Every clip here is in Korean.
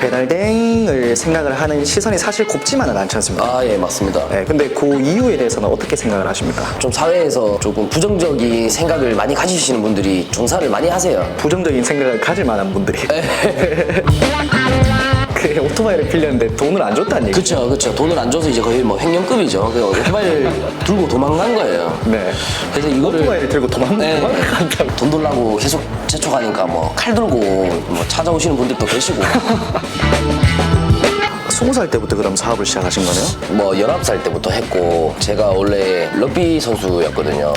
배달댕을 생각을 하는 시선이 사실 곱지만은 않지 않습니까? 아, 예, 맞습니다. 네, 근데 그 이유에 대해서는 어떻게 생각을 하십니까? 좀 사회에서 조금 부정적인 생각을 많이 가지시는 분들이 종사를 많이 하세요. 부정적인 생각을 가질 만한 분들이 그 오토바이를 빌렸는데 돈을 안 줬다는 얘기 그쵸, 그쵸. 돈을 안 줘서 이제 거의 뭐 횡령급이죠. 그 오토바이를 들고 도망간 거예요. 네. 그래서 이거를 오토바이를 들고 도망, 네. 도망간다고 돈 달라고 계속 재촉하니까 뭐 칼 들고 뭐 찾아오시는 분들도 계시고 스무 살 때부터 그럼 사업을 시작하신 거네요? 뭐 19살 때부터 했고 제가 원래 럭비 선수였거든요.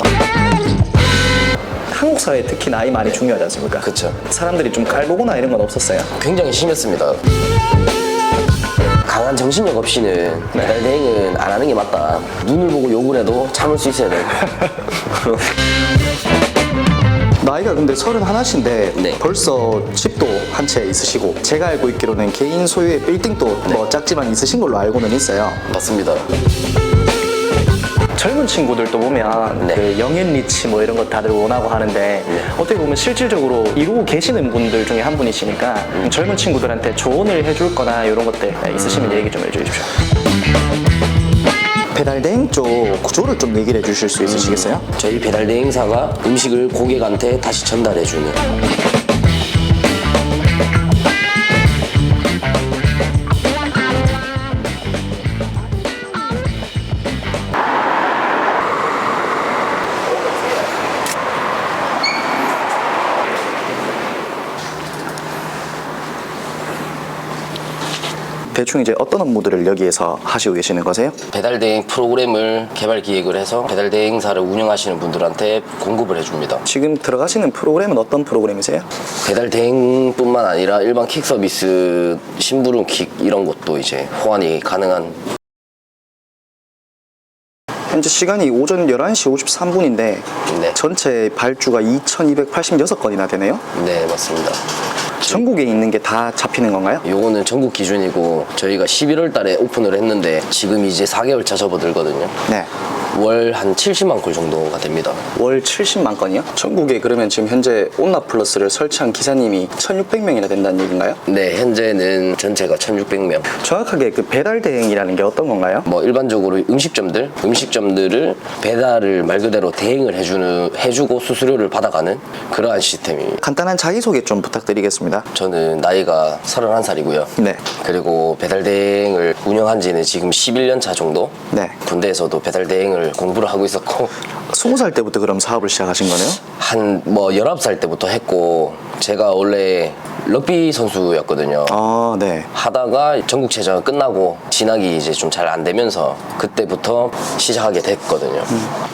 한국 사회에 특히 나이 많이 중요하지 않습니까? 그쵸. 사람들이 좀 깔보거나 이런 건 없었어요? 굉장히 심했습니다. 강한 정신력 없이는 메달 대행은 안 하는 게 맞다. 눈을 보고 욕을 해도 참을 수 있어야 돼. 나이가 근데 서른 하나신데 네. 벌써 집도 한 채 있으시고 제가 알고 있기로는 개인 소유의 빌딩도 뭐 작지만 있으신 걸로 알고는 있어요. 맞습니다. 젊은 친구들도 보면 네. 그 영앤 리치 뭐 이런 거 다들 원하고 하는데 어떻게 보면 실질적으로 이루고 계시는 분들 중에 한 분이시니까 젊은 친구들한테 조언을 해줄 거나 이런 것들 있으시면 얘기 좀 해주십시오. 배달 대행 쪽 구조를 좀 얘기를 해주실 수 있으시겠어요? 저희 배달 대행사가 음식을 고객한테 다시 전달해주는 대충 이제 어떤 업무들을 여기에서 하시고 계시는 거세요? 배달 대행 프로그램을 개발 기획을 해서 배달 대행사를 운영하시는 분들한테 공급을 해줍니다. 지금 들어가시는 프로그램은 어떤 프로그램이세요? 배달 대행뿐만 아니라 일반 킥 서비스, 심부름 킥 이런 것도 이제 호환이 가능한 현재 시간이 오전 11시 53분인데 네. 전체 발주가 2286건이나 되네요. 네 맞습니다. 전국에 있는 게 다 잡히는 건가요? 요거는 전국 기준이고 저희가 11월 달에 오픈을 했는데 지금 이제 4개월 차 접어들거든요. 네. 월 한 70만 콜 정도가 됩니다. 월 70만 건이요? 전국에 그러면 지금 현재 온나 플러스를 설치한 기사님이 1600명이나 된다는 얘기인가요? 네, 현재는 전체가 1,600명. 정확하게 그 배달 대행이라는 게 어떤 건가요? 뭐 일반적으로 음식점들, 음식점들을 배달을 말 그대로 대행을 해주는 해주고 수수료를 받아가는 그러한 시스템입니다. 간단한 자기소개 좀 부탁드리겠습니다. 저는 나이가 31살이고요. 네. 그리고 배달 대행을 운영한 지는 지금 11년 차 정도. 네. 군대에서도 배달 대행을 공부를 하고 있었고 20살 때부터 그럼 사업을 시작하신 거네요? 한뭐 19살 때부터 했고 제가 원래 럭비 선수였거든요. 아, 네. 하다가 전국체전 끝나고 진학이 이제 좀 잘 안 되면서 그때부터 시작하게 됐거든요.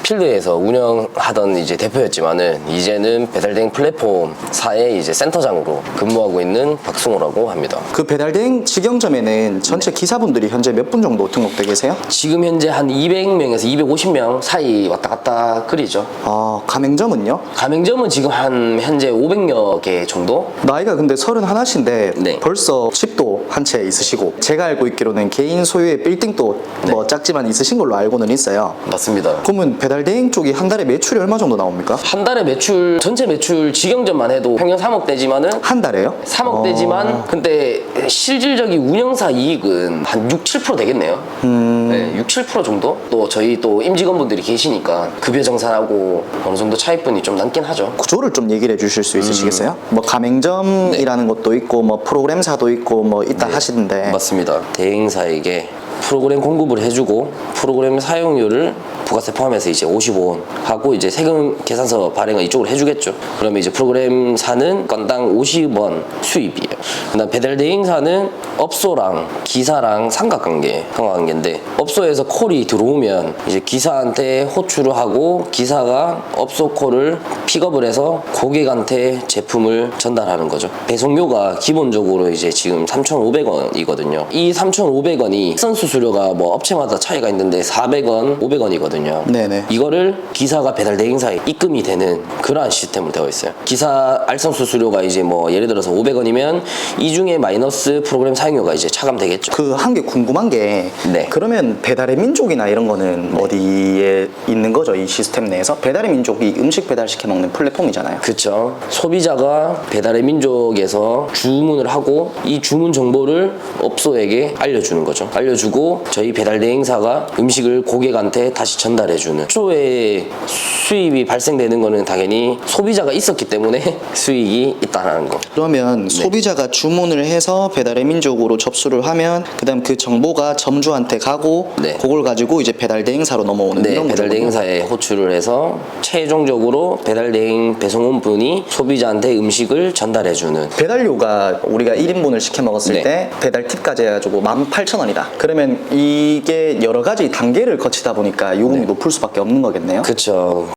필드에서 운영하던 이제 대표였지만은 이제는 배달대행 플랫폼 사의 이제 센터장으로 근무하고 있는 박승호라고 합니다. 그 배달 대행 직영점에는 전체 기사분들이 현재 몇 분 정도 등록돼 계세요? 지금 현재 한 200명에서 250명 사이 왔다 갔다 그리죠. 아, 가맹점은요? 가맹점은 지금 한 현재 500여 개 정도? 나이가 근데 서른 하나신데 네. 벌써 집도 한 채 있으시고 제가 알고 있기로는 개인 소유의 빌딩도 네. 뭐 작지만 있으신 걸로 알고는 있어요. 맞습니다. 그러면 배달 대행 쪽이 한 달에 매출이 얼마 정도 나옵니까? 한 달에 매출 전체 매출 직영점만 해도 평균 3억 대지만은 한 달에요? 3억 어, 대지만 근데 실질적인 운영사 이익은 한 6, 7% 되겠네요. 음. 네, 6, 7% 정도? 또 저희 또 임직원분들이 계시니까 급여 정산하고 어느 정도 차입분이 좀 남긴 하죠. 구조를 좀 얘기를 해주실 수 있으시겠어요? 뭐 가맹점이라 는 것도 있고 뭐 프로그램사도 있고 뭐 있다 네. 하시던데 맞습니다. 대행사에게 프로그램 공급을 해주고 프로그램 사용료를 부가세 포함해서 이제 55원 하고 이제 세금 계산서 발행을 이쪽으로 해주겠죠. 그러면 이제 프로그램 사는 건당 50원 수입이에요. 그다음 배달 대행사는 업소랑 기사랑 삼각관계, 상관관계인데 업소에서 콜이 들어오면 이제 기사한테 호출을 하고 기사가 업소 콜을 픽업을 해서 고객한테 제품을 전달하는 거죠. 배송료가 기본적으로 이제 지금 3,500원이거든요. 이 3,500원이 선수 수료가 뭐 업체마다 차이가 있는데 400원, 500원이거든요. 있거든요. 네네. 이거를 기사가 배달 대행사에 입금이 되는 그러한 시스템으로 되어 있어요. 기사 알선 수수료가 이제 뭐 예를 들어서 500원이면 이 중에 마이너스 프로그램 사용료가 이제 차감되겠죠. 그 한 게 궁금한 게 네. 그러면 배달의 민족이나 이런 거는 어디에 있는 거죠 이 시스템 내에서 배달의 민족이 음식 배달 시켜 먹는 플랫폼이잖아요. 그쵸. 소비자가 배달의 민족에서 주문을 하고 이 주문 정보를 업소에게 알려주는 거죠. 알려주고 저희 배달 대행사가 음식을 고객한테 다시 전달해주는. 초에 수입이 발생되는 거는 당연히 소비자가 있었기 때문에 수익이 있다는 거. 그러면 네. 소비자가 주문을 해서 배달의 민족으로 접수를 하면 그다음 그 정보가 점주한테 가고 네. 그걸 가지고 이제 배달 대행사로 넘어오는 네, 배달. 대행사에 호출을 해서 최종적으로 배달 대행 배송원 분이 소비자한테 음식을 전달해 주는. 배달료가 우리가 1인분을 시켜 먹었을 네. 때 배달 팁까지 해가지고 18,000원이다. 그러면 이게 여러 가지 단계를 거치다 보니까 요금이 높을 수밖에 없는 거겠네요. 네. 그쵸.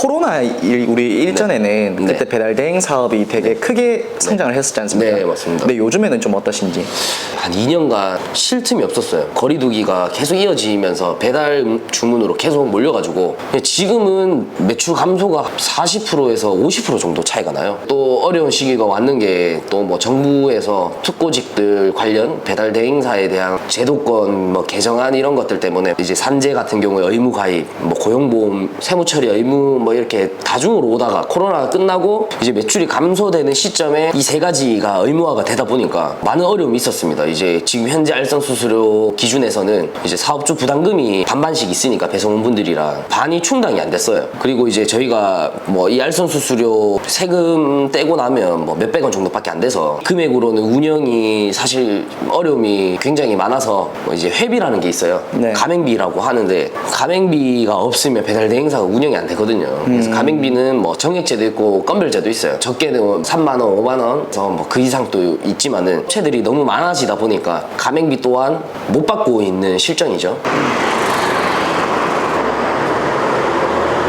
코로나 일, 우리 일전에는 네. 그때 배달 대행 사업이 되게 크게 성장을 했었지 않습니까? 네, 맞습니다. 근데 요즘에는 좀 어떠신지? 한 2년간 쉴 틈이 없었어요. 거리두기가 계속 이어지면서 배달 음- 주문으로 계속 몰려가지고 지금은 매출 감소가 40%에서 50% 정도 차이가 나요. 또 어려운 시기가 왔는 게 또 뭐 정부에서 특고직들 관련 배달 대행사에 대한 제도권 뭐 개정안 이런 것들 때문에 이제 산재 같은 경우에 의무 가입, 뭐 고용보험, 세무 처리 의무 뭐 이렇게 다중으로 오다가 코로나가 끝나고 이제 매출이 감소되는 시점에 이 세 가지가 의무화가 되다 보니까 많은 어려움이 있었습니다. 이제 지금 현재 알선 수수료 기준에서는 이제 사업주 부담금이 반반씩 있으니까 배송원분들이랑 반이 충당이 안 됐어요. 그리고 이제 저희가 뭐 이 알선 수수료 세금 떼고 나면 뭐 몇백 원 정도밖에 안 돼서 금액으로는 운영이 사실 어려움이 굉장히 많아서 뭐 이제 회비라는 게 있어요. 네. 가맹비라고 하는데 가맹비가 없으면 배달 대행사가 운영이 안 되거든요. 그래서 가맹비는 뭐 정액제도 있고 건별제도 있어요. 적게는 3만 원, 5만 원, 뭐그 이상도 있지만은 채들이 너무 많아지다 보니까 가맹비 또한 못 받고 있는 실정이죠.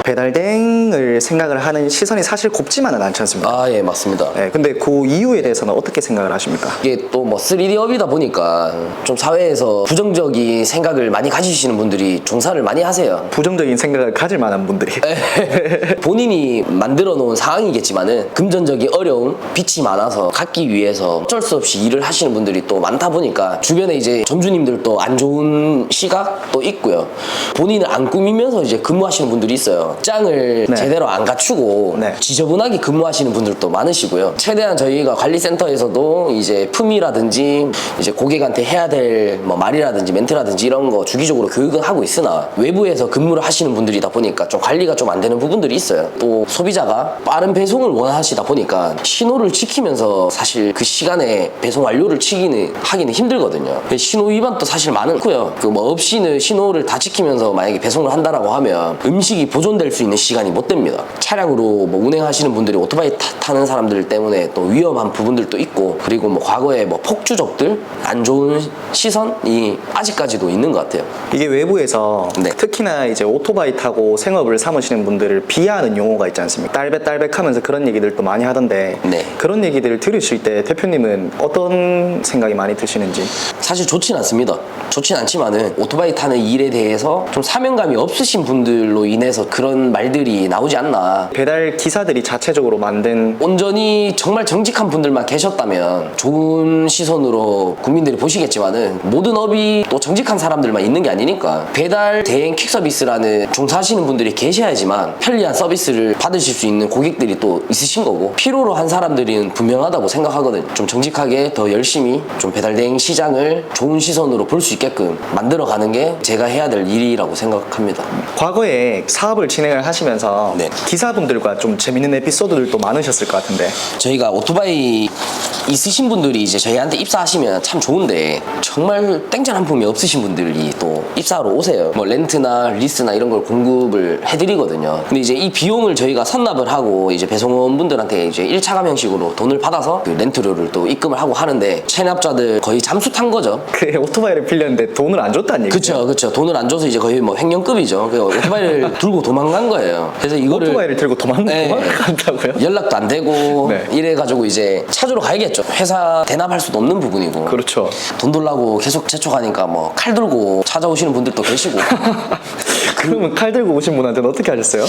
배달 대행을 생각을 하는 시선이 사실 곱지만은 않지 않습니까? 아 예 맞습니다. 네, 근데 그 이유에 대해서는 어떻게 생각을 하십니까? 이게 또 뭐 3D업이다 보니까 좀 사회에서 부정적인 생각을 많이 가지시는 분들이 종사를 많이 하세요. 부정적인 생각을 가질 만한 분들이 본인이 만들어 놓은 상황이겠지만은 금전적인 어려움, 빚이 많아서 갚기 위해서 어쩔 수 없이 일을 하시는 분들이 또 많다 보니까 주변에 이제 점주님들도 안 좋은 시각도 있고요. 본인을 안 꾸미면서 이제 근무하시는 분들이 있어요. 짱을 네. 제대로 안 갖추고 네. 지저분하게 근무하시는 분들도 많으시고요. 최대한 저희가 관리센터에서도 이제 품이라든지 이제 고객한테 해야 될 뭐 말이라든지 멘트라든지 이런 거 주기적으로 교육은 하고 있으나 외부에서 근무를 하시는 분들이다 보니까 좀 관리가 좀 안 되는 부분들이 있어요. 또 소비자가 빠른 배송을 원하시다 보니까 신호를 지키면서 사실 그 시간에 배송 완료를 치기는 하기는 힘들거든요. 신호 위반도 사실 많고요. 그 뭐 없이는 신호를 다 지키면서 만약에 배송을 한다라고 하면 음식이 보존될 수 있는 시간이 못 됩니다. 차량으로 뭐 운행하시는 분들이 오토바이 타, 는 사람들 때문에 또 위험한 부분들도 있고 그리고 뭐 과거에 뭐 폭주족들 안 좋은 시선이 아직까지도 있는 것 같아요. 이게 외부에서 네. 특히나 이제 오토바이 타고 생업을 삼으시는 분들을 비하하는 용어가 있지 않습니까? 딸백딸백 하면서 그런 얘기들도 많이 하던데 네. 그런 얘기들을 들으실 때 대표님은 어떤 생각이 많이 드시는지 사실 좋진 않습니다. 좋진 않지만은 오토바이 타는 일에 대해서 좀 사명감이 없으신 분들로 인해서 그런 말들이 나오지 않나. 배달 기사들이 자체적으로 만든 온전히 정말 정직한 분들만 계셨다면 좋은 시선으로 국민들이 보시겠지만은 모든 업이 또 정직한 사람들만 있는 게 아니니까 배달 대행 퀵 서비스라는 종사하시는 분들이 계셔야지만 편리한 서비스를 받으실 수 있는 고객들이 또 있으신 거고 필요로 한 사람들은 분명하다고 생각하거든요. 좀 정직하게 더 열심히 좀 배달 대행 시장을 좋은 시선으로 볼 수 있게끔 만들어 가는 게 제가 해야 될 일이라고 생각합니다. 과거에 사업을 진행 을 하시면서 네. 기사분들과 좀 재밌는 에피소드들도 많으셨을 것 같은데 저희가 오토바이 있으신 분들이 이제 저희한테 입사하시면 참 좋은데 정말 땡전 한 푼이 없으신 분들이 또 입사하러 오세요. 뭐 렌트나 리스나 이런 걸 공급을 해드리거든요. 근데 이제 이 비용을 저희가 선납을 하고 이제 배송원 분들한테 이제 1차 감 형식으로 돈을 받아서 그 렌트료를 또 입금을 하고 하는데 체납자들 거의 잠수 탄 거죠. 그 오토바이를 빌렸는데 돈을 안 줬다는 얘기죠. 그쵸, 그쵸. 돈을 안 줘서 이제 거의 뭐 횡령급이죠. 그 오토바이를 들고 도망가 난 거예요. 그래서 이거를 오토바이를 들고 도망, 네. 도망간다고요? 연락도 안 되고 네. 이래가지고 이제 찾으러 가야겠죠. 회사 대납할 수도 없는 부분이고. 그렇죠. 돈 돌라고 계속 재촉하니까 뭐 칼 들고 찾아오시는 분들도 계시고 그러면 칼 들고 오신 분한테는 어떻게 하셨어요?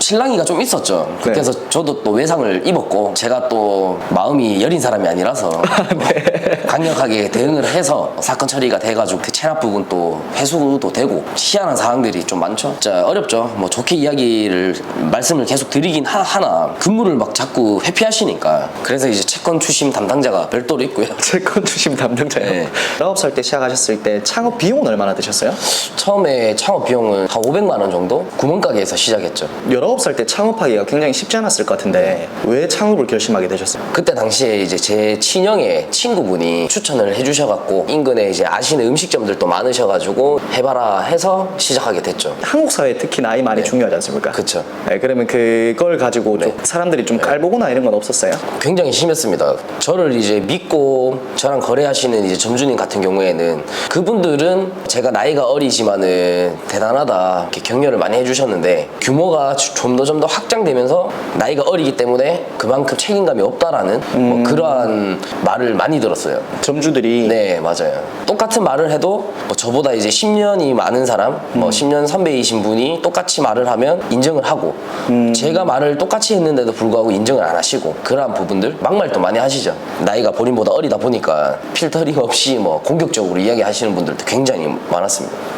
신랑이가 좀 있었죠. 네. 그래서 저도 또 외상을 입었고 제가 또 마음이 여린 사람이 아니라서 네. 강력하게 대응을 해서 사건 처리가 돼가지고 그 체납 부분 또 회수도 되고 희한한 사항들이 좀 많죠. 진짜 어렵죠. 뭐 좋게 이야기를 말씀을 계속 드리긴 하, 하나 근무를 막 자꾸 회피하시니까 그래서 이제 채권 추심 담당자가 별도로 있고요. 채권 주심 담당자요. 네. 19살 때 시작하셨을 때 창업 비용은 얼마나 드셨어요? 처음에 창업 비용은 한 500만 원 정도 구멍가게에서 시작했죠. 19살 때 창업하기가 굉장히 쉽지 않았을 것 같은데 왜 창업을 결심하게 되셨어요? 그때 당시에 이제 제 친형의 친구분이 추천을 해주셔갖고 인근에 이제 아시는 음식점들도 많으셔가지고 해봐라 해서 시작하게 됐죠. 한국 사회 특히 나이 많이 중요하지 않습니까? 그쵸. 네, 그러면 그걸 가지고 좀 사람들이 좀 깔보거나 이런 건 없었어요? 굉장히 심했습니다. 저를 이제 믿고 저랑 거래하시는 이제 점주님 같은 경우에는 그분들은 제가 나이가 어리지만은 대단하다 이렇게 격려를 많이 해주셨는데 규모가 좀 더 좀 더 확장되면서 나이가 어리기 때문에 그만큼 책임감이 없다라는 뭐 그러한 말을 많이 들었어요. 점주들이 네, 맞아요. 똑같은 말을 해도 뭐 저보다 이제 10년이 많은 사람, 뭐 10년 선배이신 분이 똑같이 말을 하면 인정을 하고 제가 말을 똑같이 했는데도 불구하고 인정을 안 하시고 그러한 부분들 막말도 많이 하시죠. 나이가 본인보다 어리다 보니까 필터링 없이 뭐 공격적으로 이야기하시는 분들도 굉장히 많았습니다.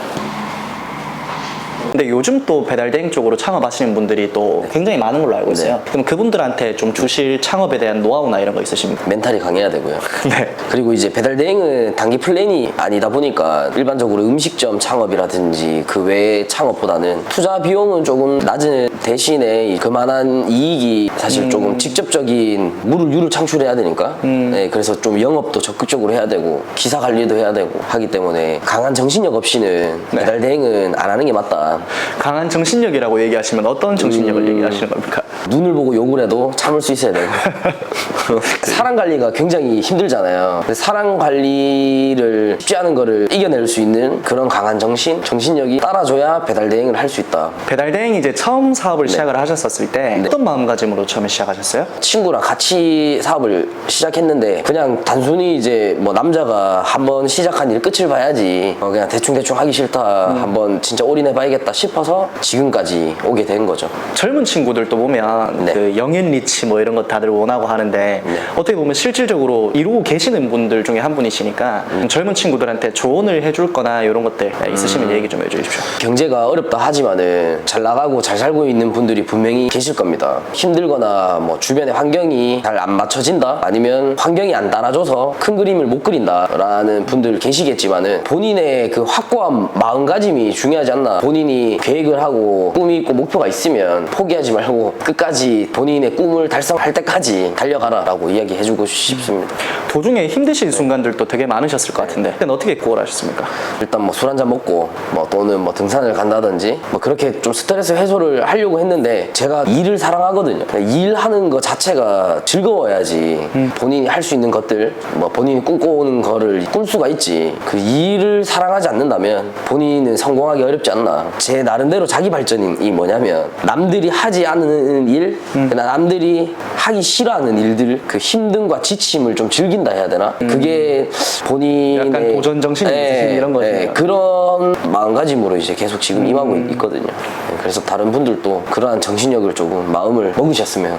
근데 요즘 또 배달 대행 쪽으로 창업하시는 분들이 또 굉장히 많은 걸로 알고 있어요. 그럼 그분들한테 좀 주실 창업에 대한 노하우나 이런 거 있으십니까? 멘탈이 강해야 되고요. 네. 그리고 이제 배달 대행은 단기 플랜이 아니다 보니까 일반적으로 음식점 창업이라든지 그 외의 창업보다는 투자 비용은 조금 낮은 대신에 그만한 이익이 사실 조금 직접적인 물을 유를 창출해야 되니까 네, 그래서 좀 영업도 적극적으로 해야 되고 기사 관리도 해야 되고 하기 때문에 강한 정신력 없이는 네. 배달 대행은 안 하는 게 맞다. 강한 정신력이라고 얘기하시면 어떤 정신력을 얘기하시는 겁니까? 눈을 보고 욕을 해도 참을 수 있어야 되고 사랑 관리가 굉장히 힘들잖아요. 근데 사랑 관리를 쉽지 않은 거를 이겨낼 수 있는 그런 강한 정신 정신력이 따라줘야 배달 대행을 할 수 있다. 배달 대행이 이제 처음 사업을 시작을 하셨었을 때 어떤 마음가짐으로 처음에 시작하셨어요? 친구랑 같이 사업을 시작했는데 그냥 단순히 이제 뭐 남자가 한번 시작한 일 끝을 봐야지. 어, 그냥 대충대충 하기 싫다. 한번 진짜 올인해 봐야겠다 싶어서 지금까지 오게 된 거죠 젊은 친구들도 보면 네. 그 영앤 리치 뭐 이런 거 다들 원하고 하는데 어떻게 보면 실질적으로 이루고 계시는 분들 중에 한 분이시니까 젊은 친구들한테 조언을 해줄 거나 이런 것들 있으시면 얘기 좀 해주십시오. 경제가 어렵다 하지만은 잘 나가고 잘 살고 있는 분들이 분명히 계실 겁니다. 힘들거나 뭐 주변의 환경이 잘 안 맞춰진다 아니면 환경이 안 따라줘서 큰 그림을 못 그린다라는 분들 계시겠지만은 본인의 그 확고한 마음가짐이 중요하지 않나. 본인이 계획을 하고 꿈이 있고 목표가 있으면 포기하지 말고 끝까지 본인의 꿈을 달성할 때까지 달려가라 라고 이야기해주고 싶습니다. 도중에 힘드신 순간들도 되게 많으셨을 것 같은데 그때는 어떻게 구월하셨습니까? 일단 뭐 술 한잔 먹고 뭐 또는 뭐 등산을 간다든지 뭐 그렇게 좀 스트레스 해소를 하려고 했는데 제가 일을 사랑하거든요. 일하는 거 자체가 즐거워야지 본인이 할 수 있는 것들 뭐 본인이 꿈꿔오는 거를 꿀 수가 있지 그 일을 사랑하지 않는다면 본인은 성공하기 어렵지 않나 제 나름대로 자기 발전이 뭐냐면 남들이 하지 않는 일 그러나 남들이 하기 싫어하는 일들 그 힘듦과 지침을 좀 즐긴다 해야 되나 그게 본인의 약간 도전 정신이 있으신 이런 거네요. 그런 마음가짐으로 이제 계속 지금 임하고 있- 있거든요. 네, 그래서 다른 분들도 그러한 정신력을 조금 마음을 먹으셨으면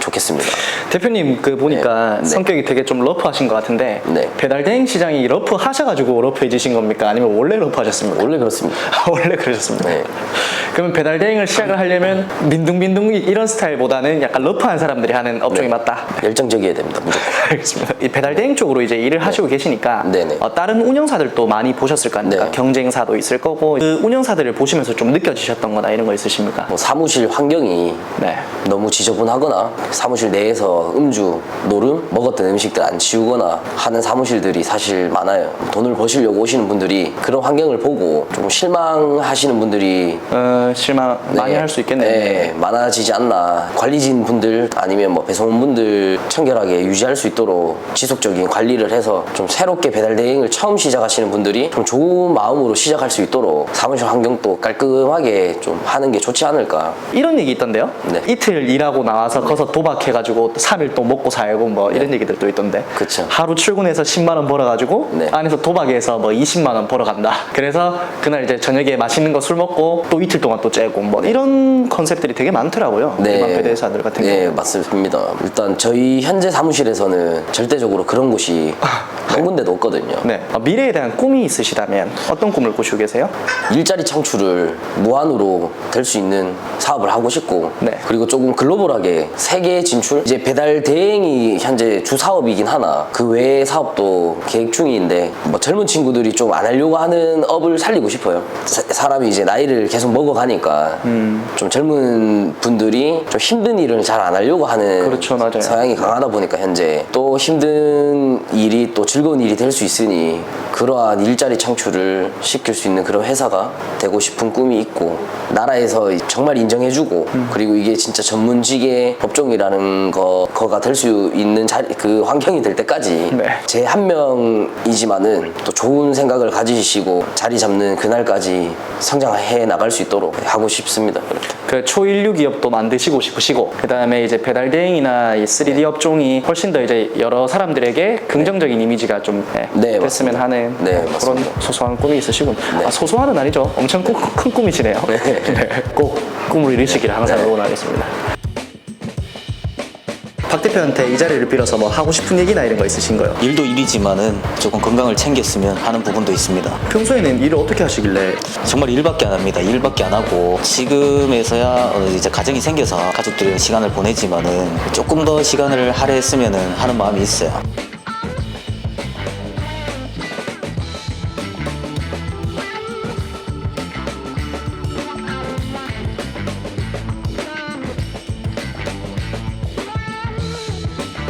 좋겠습니다. 대표님 그 보니까 네. 네. 성격이 되게 좀 러프하신 것 같은데 네. 배달 대행 시장이 러프 하셔가지고 러프해지신 겁니까? 아니면 원래 러프하셨습니까? 원래 그렇습니다. 원래 그러셨습니다. 네. 그러면 배달 대행을 시작을 하려면 민둥민둥 이런 스타일보다는 약간 러프한 사람들이 하는 업종이 네. 맞다. 열정적이어야 됩니다. 알겠습니다. 이 배달 대행 쪽으로 이제 일을 하시고 계시니까 네네. 어, 다른 운영사들도 많이 보셨을 거 아닙니까? 네. 경쟁사도 있을 거고 그 운영사들을 보시면서 좀 느껴지셨던 거나 이런 거 있으십니까? 뭐 사무실 환경이 네. 너무 지저분하거나 사무실 내에서 음주, 노름, 먹었던 음식들 안 치우거나 하는 사무실들이 사실 많아요. 돈을 버시려고 오시는 분들이 그런 환경을 보고 조금 실망하시는 분들이 어, 실망 많이 네, 할 수 있겠네요. 네, 많아지지 않나. 관리진 분들 아니면 뭐 배송원 분들 청결하게 유지할 수 있도록 지속적인 관리를 해서 좀 새롭게 배달 대행을 처음 시작하시는 분들이 좀 좋은 마음으로 시작할 수 있도록 사무실 환경도 깔끔하게 좀 하는 게 좋지 않을까. 이런 얘기 있던데요. 네. 이틀 일하고 나와서 거기서 도박해가지고 3일 또 먹고 살고 뭐 이런 얘기들도 있던데. 그쵸. 하루 출근해서 10만 원 벌어가지고 네. 안에서 도박해서 뭐 20만 원 벌어간다. 그래서 그날 이제 저녁에 맛있는 거 술 먹고 또 이틀 동안 또 째고 뭐 이런 컨셉들이 되게 많더라고요. 일반 배대사들 같은 네, 경우. 맞습니다. 일단 저희 현재 사무실에서는 절대적으로 그런 곳이 한 군데도 없거든요. 네. 어, 미래에 대한 꿈이 있으시다면 어떤 꿈을 꾸시고 계세요? 일자리 창출을 무한으로 될 수 있는 사업을 하고 싶고 네. 그리고 조금 글로벌하게 세계 진출 이제 배달 대행이 현재 주 사업이긴 하나 그 외의 사업도 계획 중인데 뭐 젊은 친구들이 좀 안 하려고 하는 업을 살리고 싶어요 사, 사람이 이제 나이를 계속 먹어가니까 음. 좀 젊은 분들이 좀 힘든 일을 잘 안 하려고 하는 그렇죠. 성향이 강하다 보니까 현재 또 힘든 일이 또 즐거운 일이 될 수 있으니 그러한 일자리 창출을 시킬 수 있는 그런 회사가 되고 싶은 꿈이 있고 나라에서 정말 인정해주고 그리고 이게 진짜 전문직의 법종이라는 거 거가 될 수 있는 자리 그 환경이 될 때까지 네. 제 한 명이지만은 또 좋은 생각을 가지시고 자리 잡는 그날까지 성장해 나갈 수 있도록 하고 싶습니다. 그렇게. 그 초일류 기업도 만드시고 싶으시고 그 다음에 이제 배달 대행이나 이 3D 업종이 훨씬 더 이제 여러 사람들에게 긍정적인 이미지가 좀 예, 네, 됐으면 맞습니다. 하는 네, 그런 맞습니다. 소소한 꿈이 있으시군. 네. 아, 소소한은 아니죠. 엄청 꾸- 큰 꿈이시네요. 네, 꼭 꿈을 이루시기를 항상 네. 응원하겠습니다. 박 대표한테 이 자리를 빌어서 뭐 하고 싶은 얘기나 이런 거 있으신가요? 일도 일이지만은 조금 건강을 챙겼으면 하는 부분도 있습니다. 평소에는 일을 어떻게 하시길래 정말 일밖에 안 합니다. 일밖에 안 하고 지금에서야 어, 이제 가정이 생겨서 가족들이랑 시간을 보내지만은 조금 더 시간을 할애했으면 하는 마음이 있어요.